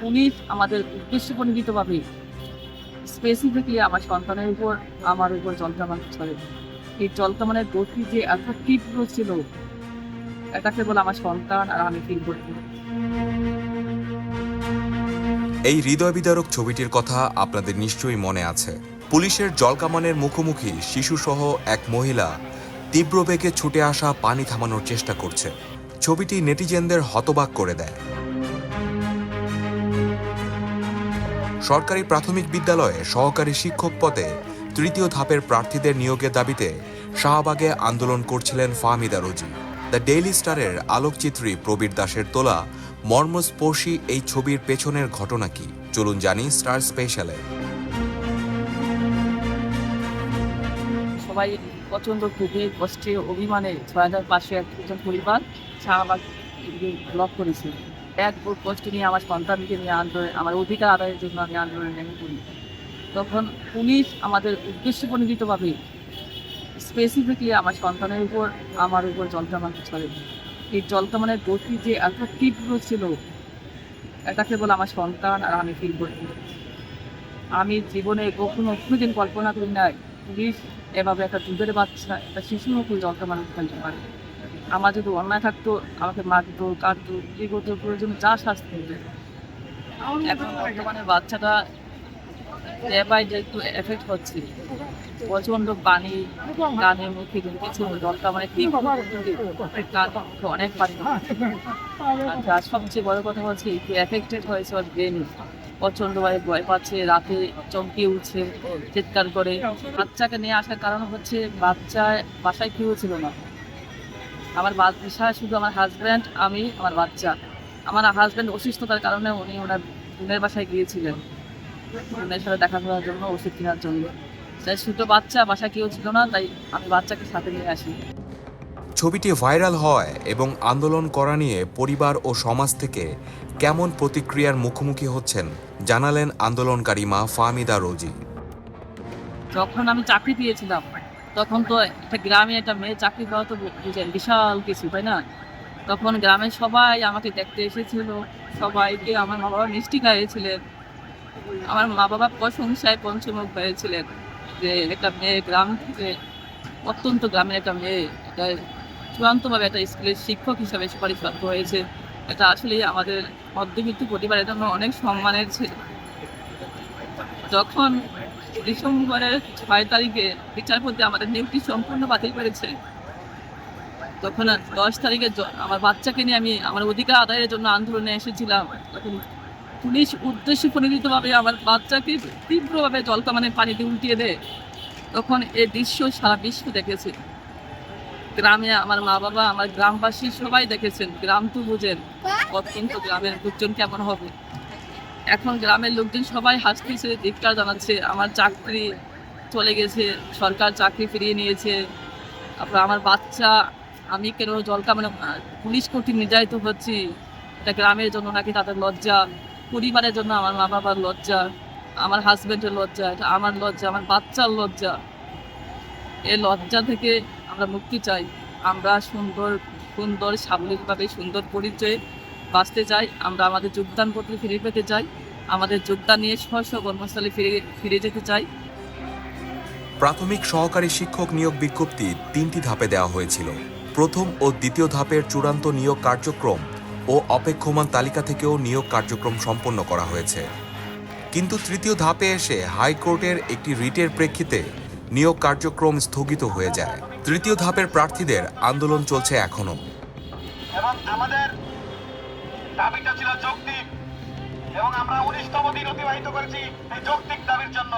Police আমাদের উদ্দেশ্য পরিণিতভাবে specifically আমার সন্তানের উপর, আমার উপর জলকামান ছড়ে এই জলকামানের গতি যে এত তীব্র ছিল এটা কেবল আমার সন্তান আর আমি ফিল এই হৃদয় বিদারক ছবিটির কথা আপনাদের নিশ্চয়ই মনে আছে। পুলিশের জলকামানের মুখোমুখি শিশুসহ এক মহিলা তীব্র বেগে ছুটে আসা পানি থামানোর চেষ্টা করছে। ছবিটি নেটিজেনদের হতবাক করে দেয়। সরকারি প্রাথমিক বিদ্যালয়ে সহকারী শিক্ষক পদে তৃতীয় ধাপের প্রার্থীদের নিয়োগের দাবিতে শাহবাগে আন্দোলন করছিলেন ফাহমিদা রোজি। দ্য ডেইলি স্টারের আলোকচিত্রী প্রবীর দাসের তোলা মর্মস্পর্শী এই ছবির পেছনের ঘটনা কি? চলুন জানি স্টার স্পেশালে। সবাই ক্ষোভে কষ্টে অভিমানে ছয় হাজার পাঁচশো একজন পরিবার শাহবাগ ব্লক করেছে। এক বুক কষ্ট নিয়ে আমার সন্তানকে নিয়ে আন্দোলন, আমার অধিকার আদায়ের জন্য আমি আন্দোলনে নেমে পড়ি। তখন পুলিশ আমাদের উদ্দেশ্য পরিণিতভাবে স্পেসিফিকলি আমার সন্তানের উপর, আমার উপর জলকামান ছড়ে এই জলকামানের গতি যে এত তীব্র ছিল, এটা কেবল আমার সন্তান আর আমি ফিল করতে আমি জীবনে কখনো কোনোদিন কল্পনা করি নাই, পুলিশ এভাবে একটা দুধের বাচ্চা, একটা শিশুর উপর জলটা মানুষ ফেলতে পারে আমার যদি অন্যায় থাকতো, আমাকে মারতো কাটতো কি করতো প্রয়োজন যা শাস্তি হতো এখন বর্তমানে বাচ্চাটা ডে ডে একটু এফেক্ট হচ্ছে। প্রচণ্ড পানি কানে, মুখে কিছু দরকার মানে মুখে অনেক পানি আর সবচেয়ে বড় কথা হচ্ছে একটু এফেক্টেড হয়েছে ওর ব্রেনে প্রচন্ডভাবে ভয় পাচ্ছে, রাতে চমকে উঠছে, চিৎকার করে। বাচ্চাকে নিয়ে আসার কারণ হচ্ছে, বাচ্চা বাসায় কেউ ছিল না। আমার বাসায় শুধু আমার হাজব্যান্ড আমি আমার বাচ্চা। আমার হাজব্যান্ড অসুস্থতার কারণে উনি ওনার বোনের বাসায় গিয়েছিলেন। বোনের সাথে দেখা করার জন্য ওষুধ কেনার জন্য। তাই ছোটো বাচ্চা বাসায় কেউ ছিল না তাই আমি বাচ্চাকে সাথে নিয়ে আসি। ছবিটি ভাইরাল হয় এবং আন্দোলন করা নিয়ে পরিবার ও সমাজ থেকে কেমন প্রতিক্রিয়ার মুখোমুখি হচ্ছেন জানালেন আন্দোলনকারী মা ফাহমিদা রোজি। যখন আমি চাকরি পেয়েছিলাম তখন তো একটা গ্রামে একটা মেয়ে চাকরি পাওয়া তো বুঝেন বিশাল কিছু, তাই না? তখন গ্রামের সবাই আমাকে দেখতে এসেছিল, সবাইকে আমার মা বাবা মিষ্টি খাইয়েছিলেন। আমার মা বাবা প্রশংসায় পঞ্চমুখ হয়েছিলেন যে একটা মেয়ে গ্রাম থেকে অত্যন্ত গ্রামের একটা মেয়ে এটা চূড়ান্তভাবে একটা স্কুলের শিক্ষক হিসাবে সুপারিশপ্রাপ্ত হয়েছে। এটা আসলে আমাদের মধ্যবিত্ত পরিবারের জন্য অনেক সম্মানের ছিল। যখন ডিসেম্বরের ছয় তারিখে বিচারপতি আমাদের নিয়োগটি সম্পূর্ণ বাতিল করেছে। তখন দশ তারিখে আমার বাচ্চাকে নিয়ে আমি আমার অধিকার আদায়ের জন্য আন্দোলনে এসেছিলাম। তখন পুলিশ উদ্দেশ্য পরিণিতভাবে আমার বাচ্চাকে তীব্রভাবে জলকামানে পানিতে উল্টিয়ে দেয়। তখন এই দৃশ্য সারা বিশ্ব দেখেছে। গ্রামে আমার মা বাবা আমার গ্রামবাসী সবাই দেখেছেন। গ্রাম তো বুঝেন অত্যন্ত গ্রামের লোকজন কেমন হবে? এখন গ্রামের লোকজন সবাই হাসতেছে ধিক্কার জানাচ্ছে, আমার চাকরি চলে গেছে, সরকার চাকরি ফিরিয়ে নিয়েছে, তারপর আমার বাচ্চা, আমি কেন জলকা মানে পুলিশ কর্তৃক নির্যাতিত হচ্ছি, এটা গ্রামের জন্য নাকি তাদের লজ্জা, পরিবারের জন্য আমার মা বাবার লজ্জা, আমার হাজব্যান্ডের লজ্জা, এটা আমার লজ্জা, আমার বাচ্চার লজ্জা। এই লজ্জা থেকে আমরা মুক্তি চাই। আমরা সুন্দর সুন্দর সাবলীলভাবে সুন্দর পরিচয়ে বাঁচতে চাই আমরা আমাদের যোগদানপত্র ফিরে পেতে চাই আমাদের যোগদান নিয়ে স্ব কর্মস্থলে ফিরে ফিরে যেতে চাই। প্রাথমিক সহকারী শিক্ষক নিয়োগ বিজ্ঞপ্তি তিনটি ধাপে দেওয়া হয়েছিল। প্রথম ও দ্বিতীয় ধাপের চূড়ান্ত নিয়োগ কার্যক্রম ও অপেক্ষমান তালিকা থেকেও নিয়োগ কার্যক্রম সম্পন্ন করা হয়েছে। কিন্তু তৃতীয় ধাপে এসে হাইকোর্টের একটি রিটের প্রেক্ষিতে নিয়োগ কার্যক্রম স্থগিত হয়ে যায়। তৃতীয় ধাপের প্রার্থীদের আন্দোলন চলছে এখনও। এবং আমাদের দাবিটা ছিল যৌক্তিক এবং আমরা উনিশতম দিন অতিবাহিত করেছি এই যৌক্তিক দাবির জন্য।